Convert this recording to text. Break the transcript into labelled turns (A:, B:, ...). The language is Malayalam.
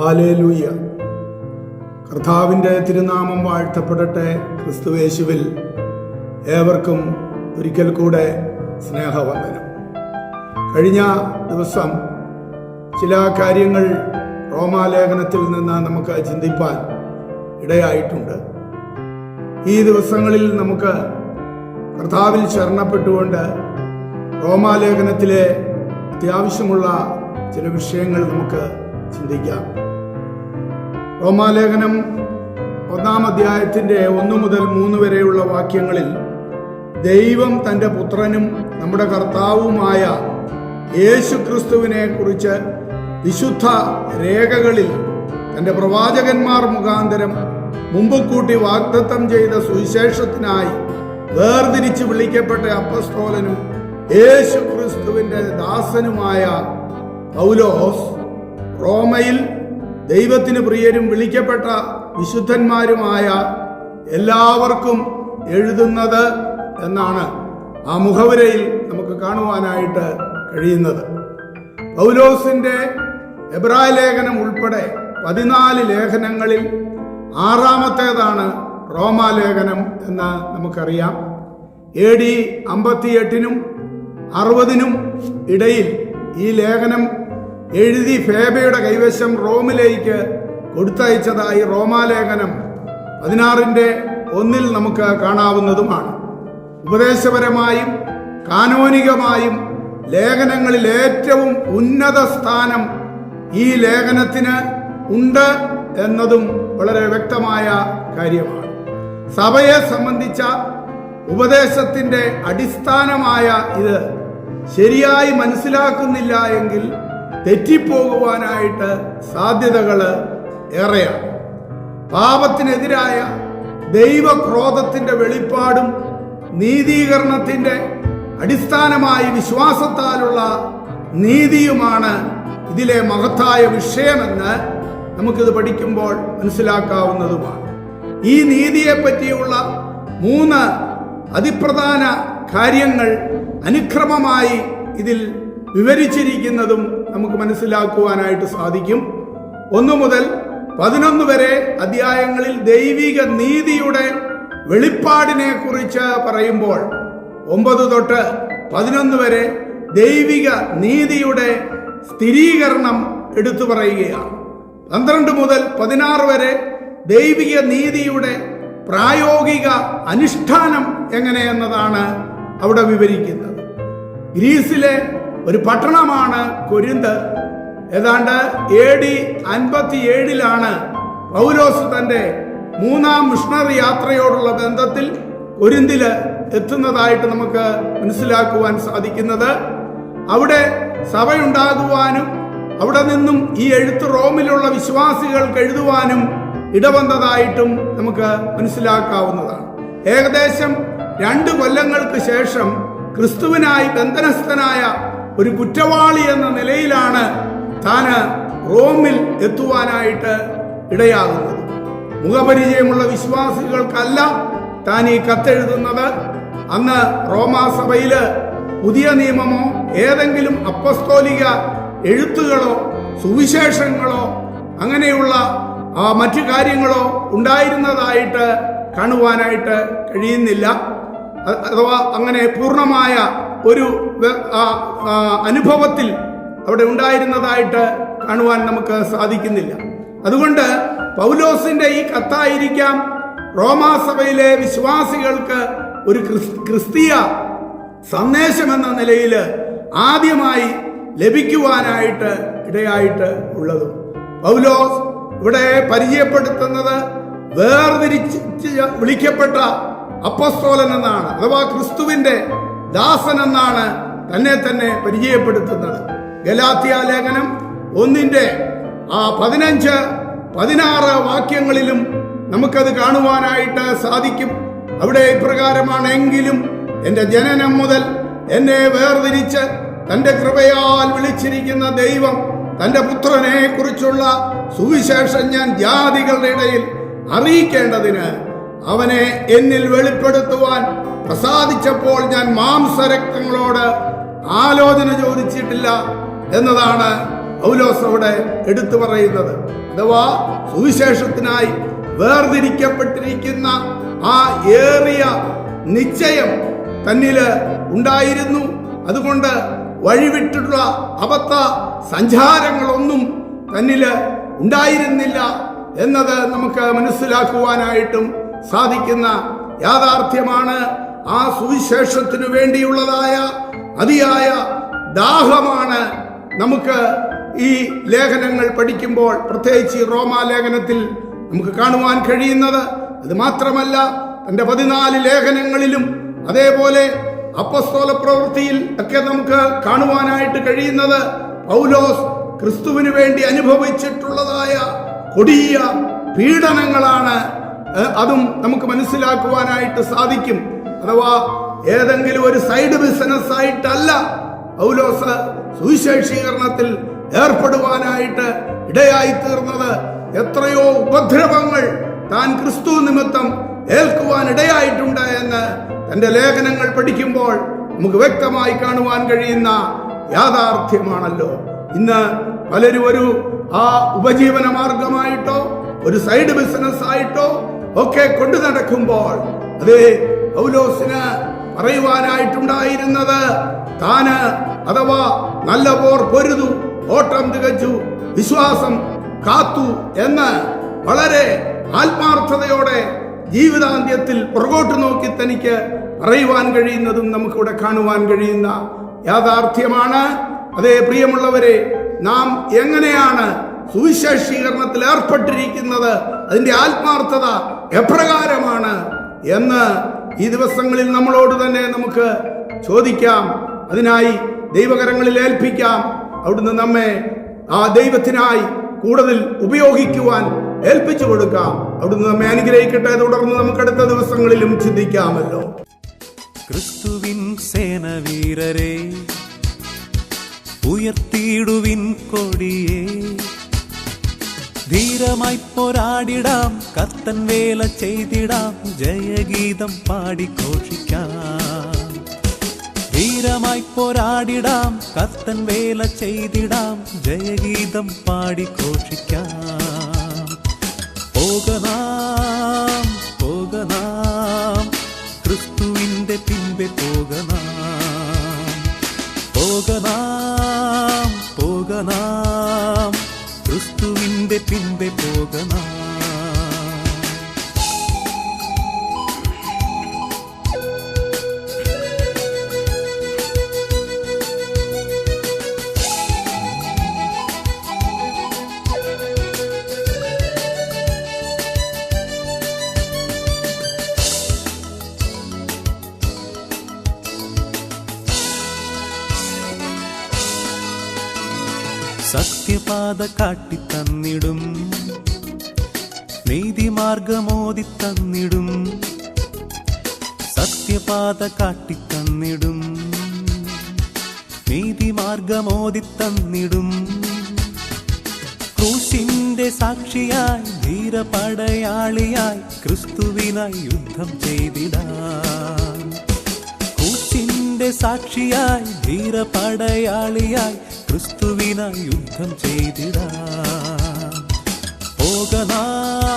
A: ഹാലേലൂയ. കർത്താവിന്റെ തിരുനാമം വാഴ്ത്തപ്പെടട്ടെ ക്രിസ്തുവേശുവിൽ ഏവർക്കും ഒരിക്കൽ കൂടെ സ്നേഹവന്ദനം. കഴിഞ്ഞ ദിവസം ചില കാര്യങ്ങൾ റോമാലേഖനത്തിൽ നിന്ന് നമുക്ക് ചിന്തിപ്പാൻ ഇടയായിട്ടുണ്ട്. ഈ ദിവസങ്ങളിൽ നമുക്ക് കർത്താവിൽ ശരണപ്പെട്ടുകൊണ്ട് റോമാലേഖനത്തിലെ അത്യാവശ്യമുള്ള ചില വിഷയങ്ങൾ നമുക്ക് ചിന്തിക്കാം. റോമാലേഖനം ഒന്നാം അധ്യായത്തിന്റെ ഒന്ന് മുതൽ മൂന്ന് വരെയുള്ള വാക്യങ്ങളിൽ ദൈവം തന്റെ പുത്രനും നമ്മുടെ കർത്താവുമായ യേശു ക്രിസ്തുവിനെ കുറിച്ച് വിശുദ്ധ രേഖകളിൽ തന്റെ പ്രവാചകന്മാർ മുഖാന്തരം മുമ്പ് കൂട്ടി വാഗ്ദത്തം ചെയ്ത സുവിശേഷത്തിനായി വേർതിരിച്ച് വിളിക്കപ്പെട്ട അപ്പസ്തോലനും യേശു ക്രിസ്തുവിന്റെ ദാസനുമായ പൗലോസ് റോമയിൽ ദൈവത്തിന് പ്രിയരും വിളിക്കപ്പെട്ട വിശുദ്ധന്മാരുമായ എല്ലാവർക്കും എഴുതുന്നത് എന്നാണ് ആ മുഖവരയിൽ നമുക്ക് കാണുവാനായിട്ട് കഴിയുന്നത്. പൗലോസിന്റെ എബ്രായ ലേഖനം ഉൾപ്പെടെ പതിനാല് ലേഖനങ്ങളിൽ ആറാമത്തേതാണ് റോമാലേഖനം എന്ന് നമുക്കറിയാം. എ ഡി അമ്പത്തിയെട്ടിനും അറുപതിനും ഇടയിൽ ഈ ലേഖനം എഴുതി ഫേബയുടെ കൈവശം റോമിലേക്ക് കൊടുത്തയച്ചതായി റോമാലേഖനം പതിനാറിന്റെ ഒന്നിൽ നമുക്ക് കാണാവുന്നതുമാണ്. ഉപദേശപരമായും കാനോനികമായും ലേഖനങ്ങളിൽ ഏറ്റവും ഉന്നത സ്ഥാനം ഈ ലേഖനത്തിന് ഉണ്ട് എന്നതും വളരെ വ്യക്തമായ കാര്യമാണ്. സഭയെ സംബന്ധിച്ച ഉപദേശത്തിന്റെ അടിസ്ഥാനമായ ഇത് ശരിയായി മനസ്സിലാക്കുന്നില്ല എങ്കിൽ തെറ്റിപ്പോകുവാനായിട്ട് സാധ്യതകൾ ഏറെയാണ്. പാപത്തിനെതിരായ ദൈവക്രോധത്തിന്റെ വെളിപ്പാടും നീതീകരണത്തിന്റെ അടിസ്ഥാനമായി വിശ്വാസത്താലുള്ള നീതിയുമാണ് ഇതിലെ മഹത്തായ വിഷയമെന്ന് നമുക്കിത് പഠിക്കുമ്പോൾ മനസ്സിലാക്കാവുന്നതുമാണ്. ഈ നീതിയെ പറ്റിയുള്ള മൂന്ന് അതിപ്രധാന കാര്യങ്ങൾ അനുക്രമമായി ഇതിൽ വിവരിച്ചിരിക്കുന്നതും നമുക്ക് മനസ്സിലാക്കുവാനായിട്ട് സാധിക്കും. ഒന്നു മുതൽ പതിനൊന്ന് വരെ അധ്യായങ്ങളിൽ ദൈവിക നീതിയുടെ വെളിപ്പാടിനെ കുറിച്ച് പറയുമ്പോൾ ഒമ്പത് തൊട്ട് പതിനൊന്ന് വരെ ദൈവിക നീതിയുടെ സ്ഥിരീകരണം എടുത്തു പറയുകയാണ്. പന്ത്രണ്ട് മുതൽ പതിനാറ് വരെ ദൈവിക നീതിയുടെ പ്രായോഗിക അനുഷ്ഠാനം എങ്ങനെയെന്നതാണ് അവിടെ വിവരിക്കുന്നത്. ഗ്രീസിലെ ഒരു പട്ടണമാണ് കൊരിന്ത്. ഏതാണ്ട് എ ഡി അൻപത്തി ഏഴിലാണ് പൗലോസ് തന്റെ മൂന്നാം മിഷണറി യാത്രയോടുള്ള ബന്ധത്തിൽ കൊരിന്തിൽ എത്തുന്നതായിട്ട് നമുക്ക് മനസ്സിലാക്കുവാൻ സാധിക്കുന്നത്. അവിടെ സഭയുണ്ടാകുവാനും അവിടെ നിന്നും ഈ എഴുത്ത് റോമിലുള്ള വിശ്വാസികൾക്ക് എഴുതുവാനും ഇടവന്നതായിട്ടും നമുക്ക് മനസ്സിലാക്കാവുന്നതാണ്. ഏകദേശം രണ്ട് കൊല്ലങ്ങൾക്ക് ശേഷം ക്രിസ്തുവിനായി ബന്ധനസ്ഥനായ ഒരു കുറ്റവാളി എന്ന നിലയിലാണ് താന് റോമിൽ എത്തുവാനായിട്ട് ഇടയാകുന്നത്. മുഖപരിചയമുള്ള വിശ്വാസികൾക്കല്ല താൻ ഈ കത്തെഴുതുന്നത്. അന്ന് റോമാസഭയിൽ പുതിയ നിയമമോ ഏതെങ്കിലും അപ്പസ്തോലിക എഴുത്തുകളോ സുവിശേഷങ്ങളോ അങ്ങനെയുള്ള മറ്റു കാര്യങ്ങളോ ഉണ്ടായിരുന്നതായിട്ട് കാണുവാനായിട്ട് കഴിയുന്നില്ല. അഥവാ അങ്ങനെ പൂർണമായ ഒരു അനുഭവത്തിൽ അവിടെ ഉണ്ടായിരുന്നതായിട്ട് കാണുവാൻ നമുക്ക് സാധിക്കുന്നില്ല. അതുകൊണ്ട് പൗലോസിന്റെ ഈ കത്തായിരിക്കാം റോമാസഭയിലെ വിശ്വാസികൾക്ക് ഒരു ക്രിസ്- ക്രിസ്തീയ സന്ദേശം എന്ന നിലയിൽ ആദ്യമായി ലഭിക്കുവാനായിട്ട് ഇടയായിട്ട് ഉള്ളതും. പൗലോസ് ഇവിടെ പരിചയപ്പെടുത്തുന്നത് വേർതിരിച്ച് വിളിക്കപ്പെട്ട അപ്പസ്തോലൻ എന്നാണ് അഥവാ ക്രിസ്തുവിന്റെ ദാസൻ എന്നാണ് തന്നെ തന്നെ പരിചയപ്പെടുത്തുന്നത്. ഗലാത്തിയ ലേഖനം ഒന്നിന്റെ ആ പതിനഞ്ച് പതിനാറ് വാക്യങ്ങളിലും നമുക്കത് കാണുവാനായിട്ട് സാധിക്കും. അവിടെ ഇപ്രകാരമാണ് എങ്കിലും എന്റെ ജനനം മുതൽ എന്നെ വേർതിരിച്ച് തന്റെ കൃപയാൽ വിളിച്ചിരിക്കുന്ന ദൈവം തന്റെ പുത്രനെ കുറിച്ചുള്ള സുവിശേഷം ഞാൻ ജാതികളുടെ ഇടയിൽ അറിയിക്കേണ്ടതിന് അവനെ എന്നിൽ വെളിപ്പെടുത്തുവാൻ പ്രസാദിച്ചപ്പോൾ ഞാൻ മാംസരക്തങ്ങളോട് ആലോചന ചോദിച്ചിട്ടില്ല എന്നതാണ് പൗലോസ് അവിടെ എടുത്തു പറയുന്നത്. അഥവാ സുവിശേഷത്തിനായി വേർതിരിക്കപ്പെട്ടിരിക്കുന്ന ആ ഏറിയ നിശ്ചയം തന്നിൽ ഉണ്ടായിരുന്നു. അതുകൊണ്ട് വഴിവിട്ടുള്ള അബദ്ധ സഞ്ചാരങ്ങളൊന്നും തന്നിൽ ഉണ്ടായിരുന്നില്ല എന്നത് നമുക്ക് മനസ്സിലാക്കുവാനായിട്ടും സാധിക്കുന്ന യാഥാർത്ഥ്യമാണ്. ആ സുവിശേഷത്തിനു വേണ്ടിയുള്ളതായ അതിയായ ദാഹമാണ് നമുക്ക് ഈ ലേഖനങ്ങൾ പഠിക്കുമ്പോൾ പ്രത്യേകിച്ച് റോമാ ലേഖനത്തിൽ നമുക്ക് കാണുവാൻ കഴിയുന്നത്. അത് മാത്രമല്ല തന്റെ പതിനാല് ലേഖനങ്ങളിലും അതേപോലെ അപ്പസ്തോല പ്രവൃത്തിയിൽ ഒക്കെ നമുക്ക് കാണുവാനായിട്ട് കഴിയുന്നത് പൗലോസ് ക്രിസ്തുവിന് വേണ്ടി അനുഭവിച്ചിട്ടുള്ളതായ കൊടിയ പീഡനങ്ങളാണ് അതും നമുക്ക് മനസ്സിലാക്കുവാനായിട്ട് സാധിക്കും. അഥവാ ഏതെങ്കിലും ഒരു സൈഡ് ബിസിനസ് ആയിട്ടല്ല പൗലോസ് സുവിശേഷീകരണത്തിൽ ഏർപ്പെടുവാനായിട്ട് ഇടയായി തീർന്നത്. എത്രയോ ഉപദ്രവങ്ങൾ താൻ ക്രിസ്തു നിമിത്തം ഏൽക്കുവാൻ ഇടയായിട്ടുണ്ട് എന്ന് തന്റെ ലേഖനങ്ങൾ പഠിക്കുമ്പോൾ നമുക്ക് വ്യക്തമായി കാണുവാൻ കഴിയുന്ന യാഥാർത്ഥ്യമാണല്ലോ. ഇന്ന് പലരും ഒരു ആ ഉപജീവന മാർഗമായിട്ടോ ഒരു സൈഡ് ബിസിനസ് ആയിട്ടോ ഒക്കെ കൊണ്ടു നടക്കുമ്പോൾ അതേ പൗലോസിന് പറയുവാനായിട്ടുണ്ടായിരുന്നത് താന് അഥവാ നല്ല പോർ പൊരുതു ഓട്ടം തികച്ചു വിശ്വാസം കാത്തു എന്ന് വളരെ ആത്മാർത്ഥതയോടെ ജീവിതാന്ത്യത്തിൽ പുറകോട്ട് നോക്കി തനിക്ക് പറയുവാൻ കഴിയുന്നതും നമുക്കിവിടെ കാണുവാൻ കഴിയുന്ന യാഥാർത്ഥ്യമാണ്. അതേ പ്രിയമുള്ളവരെ നാം എങ്ങനെയാണ് സുവിശേഷീകരണത്തിൽ ഏർപ്പെട്ടിരിക്കുന്നത് അതിന്റെ ആത്മാർത്ഥത എപ്രകാരമാണ് എന്ന് ഈ ദിവസങ്ങളിൽ നമ്മളോട് തന്നെ നമുക്ക് ചോദിക്കാം. അതിനായി ദൈവകരങ്ങളിൽ ഏൽപ്പിക്കാം. അവിടുന്ന് നമ്മെ ആ ദൈവത്തിനായി കൂടുതൽ ഉപയോഗിക്കുവാൻ ഏൽപ്പിച്ചു കൊടുക്കാം. അവിടുന്ന് നമ്മെ അനുഗ്രഹിക്കട്ടെ. തുടർന്ന് നമുക്ക് അടുത്ത ദിവസങ്ങളിലും ചിന്തിക്കാമല്ലോ.
B: ക്രിസ്തുവിൻ സേന സേനവീരരെ ഉയർത്തിയിടുവിൻ കൊടിയേ ധീരമായി പോരാടിടാം. കർത്തൻ വേല ചെയ്തിടാം. ജയഗീതം പാടിഘോഷിക്കാം ധീരമായി പോരാടിടാം. കർത്തൻ വേല ചെയ്തിടാം. ജയഗീതം പാടിഘോഷിക്കാം പോകനാം പോകനാം ക്രിസ്തുവിന്റെ പിൻപെ പോകനാം പോകനാം പിൻപെ പോകനാം സത്യപാത കാട്ടിത്തന്നിടും നീതിമാർഗമോതി തന്നിടും സത്യപാത കാട്ടിത്തന്നിടും നീതിമാർഗമോതി തന്നിടും ക്രൂശിന്റെ സാക്ഷിയായി ധീരപടയാളിയായി ക്രിസ്തുവിനായി യുദ്ധം ചെയ്തിടാം ക്രൂശിന്റെ സാക്ഷിയായി ധീരപടയാളിയായി ക്രിസ്തുവിനായി യുദ്ധം ചെയ്തിടാം. പോകനാം